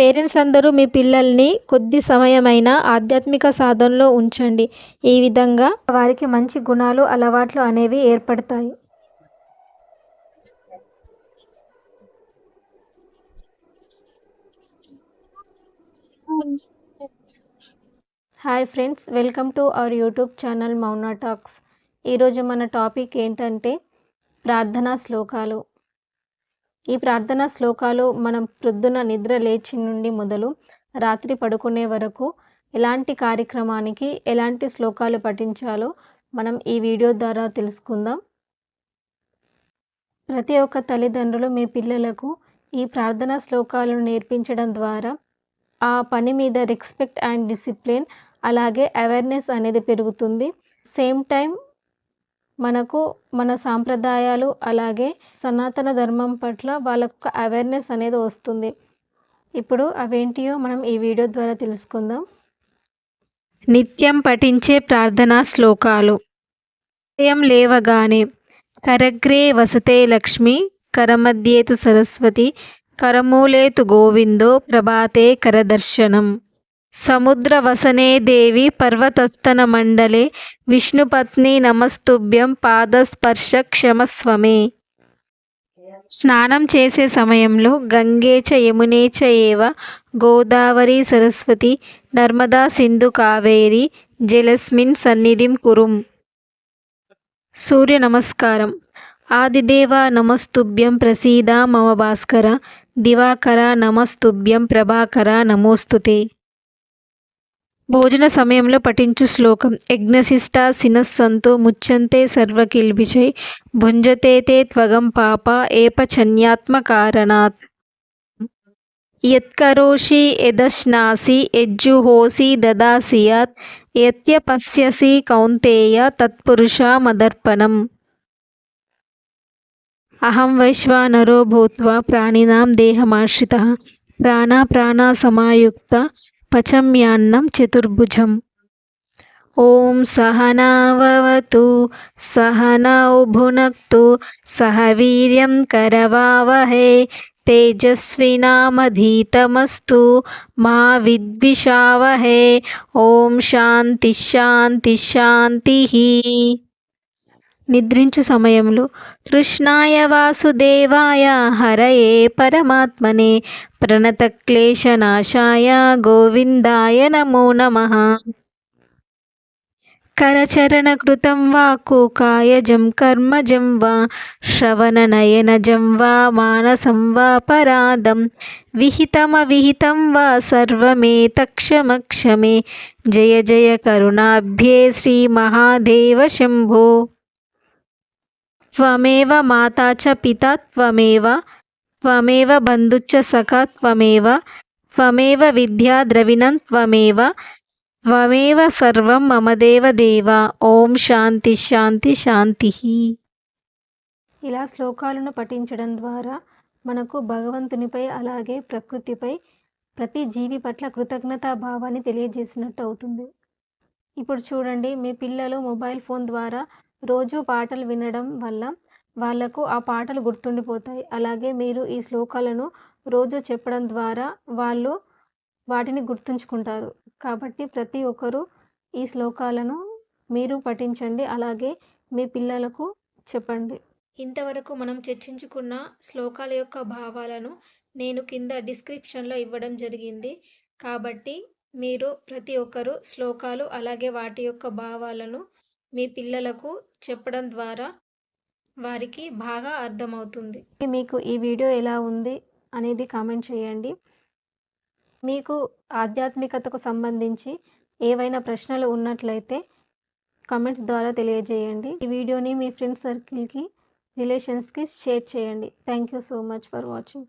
Parents అందరూ మీ పిల్లల్ని కొద్ది సమయమైన ఆధ్యాత్మిక సాధనలో ఉంచండి. ఈ విధంగా వారికి మంచి గుణాలు అలవాట్లు అనేవి ఏర్పడతాయి. Hi friends welcome to our YouTube channel Mauna talks. ఈరోజు మన టాపిక్ ఏంటంటే ప్రార్థనా శ్లోకాలు. ఈ ప్రార్థనా శ్లోకాలు మనం ప్రొద్దున నిద్ర లేచి నుండి మొదలు రాత్రి పడుకునే వరకు ఎలాంటి కార్యక్రమానికి ఎలాంటి శ్లోకాలు పఠించాలో మనం ఈ వీడియో ద్వారా తెలుసుకుందాం. ప్రతి ఒక్క తల్లిదండ్రులు మీ పిల్లలకు ఈ ప్రార్థనా శ్లోకాలను నేర్పించడం ద్వారా ఆ పని మీద రెస్పెక్ట్ అండ్ డిసిప్లిన్ అలాగే అవేర్నెస్ అనేది పెరుగుతుంది. సేమ్ టైం మనకు మన సాంప్రదాయాలు అలాగే సనాతన ధర్మం పట్ల వాళ్ళకు అవేర్నెస్ అనేది వస్తుంది. ఇప్పుడు అవేంటియో మనం ఈ వీడియో ద్వారా తెలుసుకుందాం. నిత్యం పఠించే ప్రార్థనా శ్లోకాలు. ఉదయం లేవగానే కరగ్రే వసతే లక్ష్మి కరమధ్యేతు సరస్వతి కరమూలేతు గోవిందో ప్రభాతే కరదర్శనం. సముద్రవసనే దేవి పర్వతస్తన మండలే విష్ణుపత్ని నమస్తుభ్యం పాదస్పర్శ క్షమస్వమే స్నానం చేసే సమయంలో గంగే చ యమునే చ ఏవ గోదావరి సరస్వతి నర్మదా సింధు కావేరి జలస్మిన్ సన్నిధిం కురుం. సూర్య నమస్కారం ఆదిదేవ నమస్తుభ్యం ప్రసీద మమ భాస్కర దివాకర నమస్తుభ్యం ప్రభాకర నమోస్తుతే. భోజన సమయంలో పఠించు శ్లోకం. యజ్ఞశిష్ట సినస్సంతో ముచ్చంతే సర్వకిల్బిషై భుంజతేతే త్వగం పాప ఏపచన్యాత్మ కారణాత్ యత్కరోషి యదశ్నాసి యజ్జుహోసి దదాసియాత్ యత్యపస్యసి కౌంతేయ తత్పురుషామదర్పణం అహం వైశ్వానరో భూత్వా ప్రాణినాం దేహమాశ్రితः. సమాయుక్త పచమ్యాన్నం చతుర్భుజం. ఓం సహనావతు సహనౌ భునక్తు సహ వీర్యం కరవావహే తేజస్వినామధీతమస్తు మా విద్విషావహే. ఓం శాంతి శాంతి శాంతి. నిద్రించు సమయంలో కృష్ణాయ వాసుదేవాయ హరయే పరమాత్మనే. ప్రణతక్లేశనాశాయ గోవిందాయ నమో నమః. కరచరణకృతం వా కూకాయజం కర్మజం వా శ్రవణనయనజం వా మానసం వా పరాదం. విహితమవిహితం వా సర్వమే తక్షమక్షమే జయ జయ కరుణాభ్యే శ్రీమహాదేవ శంభో. త్వమేవ మాతా చ పితా త్వమేవ త్వమేవ బంధుచ్చ సఖా త్వమేవ త్వమేవ విద్యా ద్రవిణం త్వమేవ త్వమేవ సర్వం మమ దేవ దేవ. ఓం శాంతి శాంతి శాంతి. ఇలా శ్లోకాలను పఠించడం ద్వారా మనకు భగవంతునిపై అలాగే ప్రకృతిపై ప్రతి జీవి పట్ల కృతజ్ఞతా భావాన్ని తెలియజేసినట్టు అవుతుంది. ఇప్పుడు చూడండి మీ పిల్లలు మొబైల్ ఫోన్ ద్వారా రోజు పాటలు వినడం వల్ల వాళ్ళకు ఆ పాటలు గుర్తుండిపోతాయి. అలాగే మీరు ఈ శ్లోకాలను రోజు చెప్పడం ద్వారా వాళ్ళు వాటిని గుర్తుంచుకుంటారు. కాబట్టి ప్రతి ఒక్కరూ ఈ శ్లోకాలను మీరు పఠించండి. అలాగే మీ పిల్లలకు చెప్పండి. ఇంతవరకు మనం చర్చించుకున్న శ్లోకాల యొక్క భావాలను నేను కింద డిస్క్రిప్షన్లో ఇవ్వడం జరిగింది. కాబట్టి మీరు ప్రతి ఒక్కరూ శ్లోకాలు అలాగే వాటి యొక్క భావాలను మీ పిల్లలకు చెప్పడం ద్వారా వారికి బాగా అర్థమవుతుంది. మీకు ఈ వీడియో ఎలా ఉంది అనేది కామెంట్ చేయండి. మీకు ఆధ్యాత్మికతకు సంబంధించి ఏవైనా ప్రశ్నలు ఉన్నట్లయితే కామెంట్స్ ద్వారా తెలియజేయండి. ఈ వీడియోని మీ ఫ్రెండ్స్ సర్కిల్కి రిలేషన్స్కి షేర్ చేయండి. Thank you so much for watching.